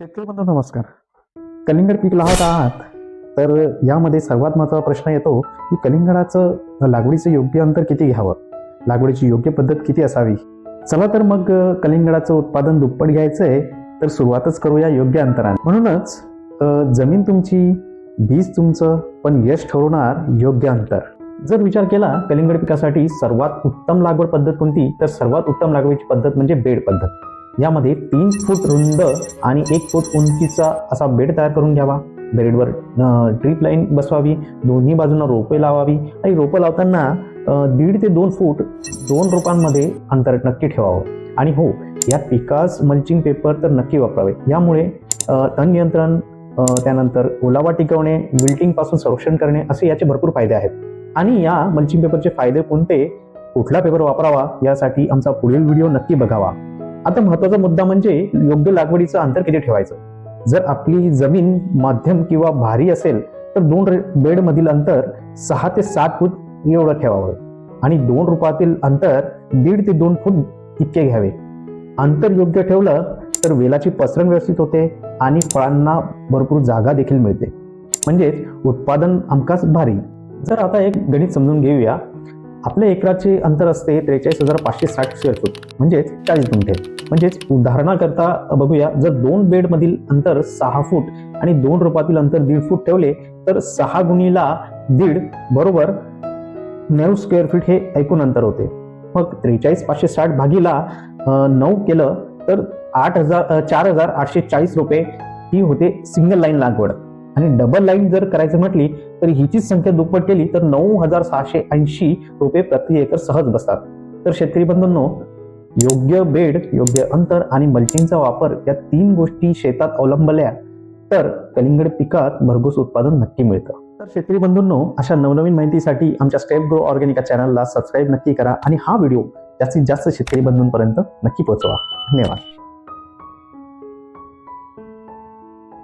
शेतकरी बंधू नमस्कार. कलिंगड पीक लावत आहात तर यामध्ये सर्वात महत्त्वाचा प्रश्न येतो की कलिंगडाचं लागवडीचं योग्य अंतर किती घ्यावं? लागवडीची योग्य पद्धत किती असावी? चला तर मग कलिंगडाचं उत्पादन दुप्पट घ्यायचं आहे तर सुरुवातच करूया योग्य अंतराने. म्हणूनच जमीन तुमची बीज तुमचं पण यश ठरवणार योग्य अंतर. जर विचार केला कलिंगड पिकासाठी सर्वात उत्तम लागवड पद्धत कोणती? तर सर्वात उत्तम लागवडीची पद्धत म्हणजे बेड पद्धत. यामध्ये तीन फूट रुंद आणि एक फूट उंचीचा असा बेड तयार करून घ्यावा. बेडवर ड्रीप लाईन बसवावी. दोन्ही बाजूंना रोपे लावावी. आणि रोपं लावताना दीड ते दोन फूट दोन रोपांमध्ये अंतर नक्की ठेवावं. आणि हो या पिकास मल्चिंग पेपर तर नक्की वापरावे. यामुळे तण नियंत्रण त्यानंतर ओलावा टिकवणे विल्टिंगपासून संरक्षण करणे असे याचे भरपूर फायदे आहेत. आणि या मल्चिंग पेपरचे फायदे कोणते? कुठला पेपर वापरावा? यासाठी आमचा पुढील व्हिडिओ नक्की बघावा. आता महत्त्वाचा मुद्दा म्हणजे योग्य लागवडीचं अंतर किती ठेवायचं? जर आपली जमीन मध्यम किंवा भारी असेल तर दोन बेड मधील अंतर सहा ते सात फूट एवढं ठेवावं. आणि दोन रूपातील अंतर दीड ते दोन फूट इतके घ्यावे. अंतर योग्य ठेवलं तर वेलाची पसरण व्यवस्थित होते आणि फळांना भरपूर जागा देखील मिळते. म्हणजेच उत्पादन हमखास भारी. जर आता एक गणित समजून घेऊया आपल्या एकराचे अंतर असते त्रेचाळीस हजार पाचशे साठ स्क्वेअर फूट म्हणजेच चाळीस गुंठे. म्हणजेच उदाहरणाकरता बघूया जर दोन बेडमधील अंतर सहा फूट आणि दोन रोपातील अंतर दीड फूट ठेवले तर सहा गुणीला दीड बरोबर नऊ स्क्वेअर फीट हे एकूण अंतर होते. मग त्रेचाळीस पाचशे साठ भागीला नऊ केलं तर आठ हजार चार हजार आठशे चाळीस रुपये ही होते सिंगल लाईन लागवड. आणि डबल लाईन जर करायचं म्हटली तर हिचीच संख्या दुप्पट केली तर नऊ हजार सहाशे ऐंशी रुपये प्रति एकर सहज बसतात. तर शेतकरी बंधूंनो योग्य बेड योग्य अंतर आणि मल्चिंगचा वापर या तीन गोष्टी शेतात अवलंबल्या तर कलिंगड पिकात भरघोस उत्पादन नक्की मिळतं. तर शेतकरी बंधूंनो अशा नवनवीन माहितीसाठी आमच्या स्टेप ग्रो ऑर्गॅनिक चॅनलला सबस्क्राईब नक्की करा आणि हा व्हिडिओ जास्तीत जास्त शेतकरी बंधूंपर्यंत नक्की पोहोचवा. धन्यवाद.